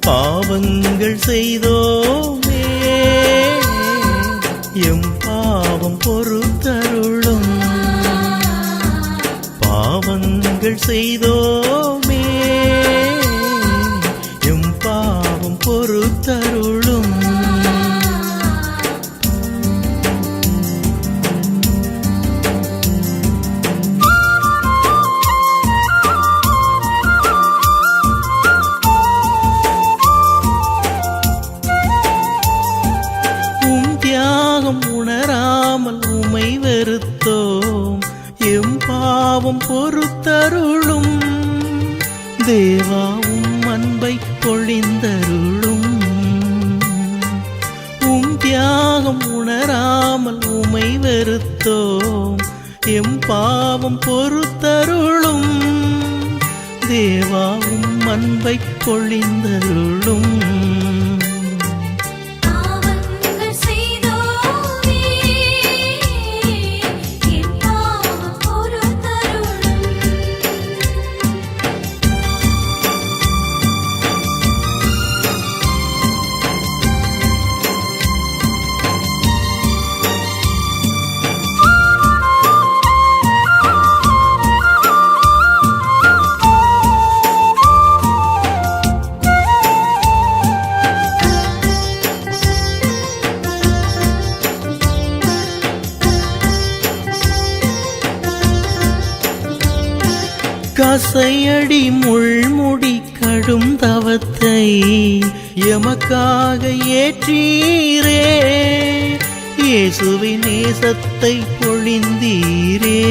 பாவங்கள் செய்தோமே. எம் பாவம் பொறுத்தருளும். பாவங்கள் செய்தோ பொறுத்தருளும். தேவாவும் அன்பை பொழிந்தருளும். உம் தியாகம் உணராமல் உமை வெறுத்தோம். எம் பாவம் பொறுத்தருளும். தேவாவும் அன்பை பொழிந்தருளும். கசையடி முள்முடி கடும் தவத்தை எமக்காக ஏற்றீரே. இயேசுவின் நேசத்தை பொழிந்தீரே.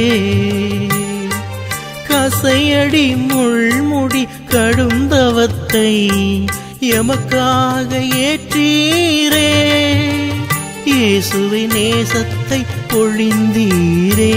கசையடி முள்முடி கடும் தவத்தை எமக்காக ஏற்றீரே. இயேசுவின் நேசத்தை பொழிந்தீரே.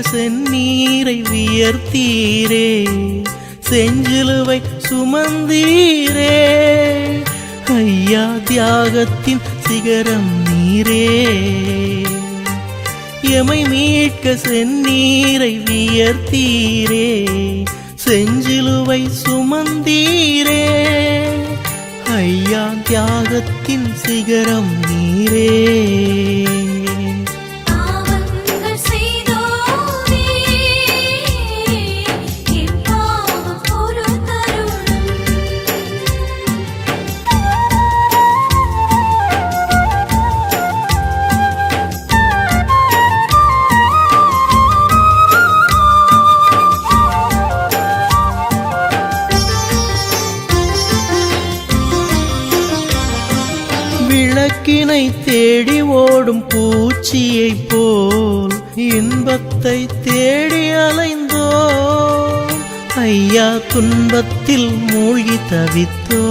செந்நீரை வியர்த்தீரே செஞ்சிலுவை சுமந்தீரே. ஐயா தியாகத்தின் சிகரம் நீரே. எமை மீட்க செந்நீரை வியர்த்தீரே செஞ்சிலுவை சுமந்தீரே. ஐயா தியாகத்தின் சிகரம் நீரே. விளக்கினை தேடி ஓடும் பூச்சியை போல் இன்பத்தை தேடி அலைந்தோ ஐயா துன்பத்தில் மூழ்கி தவித்தோ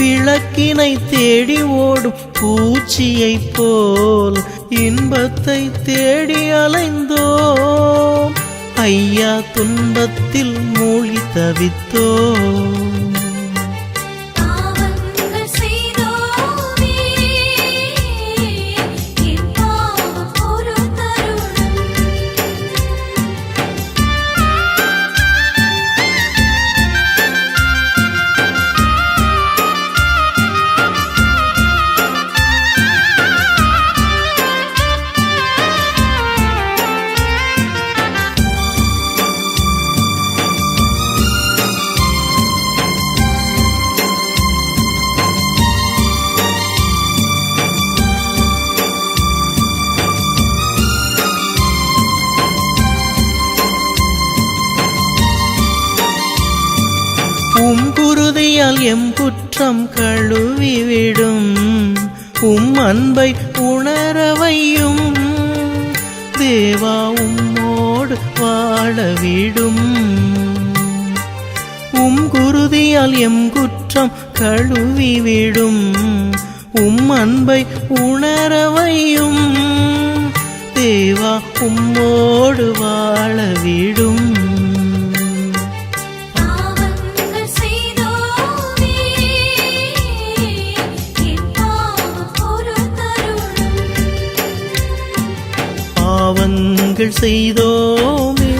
விளக்கினை தேடி ஓடும் பூச்சியை போல் இன்பத்தை தேடி அலைந்தோ ஐயா துன்பத்தில் மூழ்கி தவித்தோம். உறுதியால் எம் குற்றம் கழுவிவிடும். உம் அன்பை உணரவையும் தேவா உம்மோடு வாழவிடும். உம் குருதியால் எம் குற்றம் கழுவிவிடும். உம் அன்பை உணரவையும் தேவா உம்மோடு வாழவிடும். நாங்கள் செய்தோமே.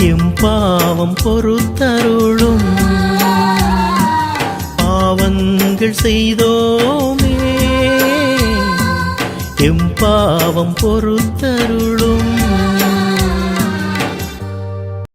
எம் பாவம் பொறுத்தருளும். பாவங்கள் செய்தோமே. எம் பாவம் பொறுத்தருளும்.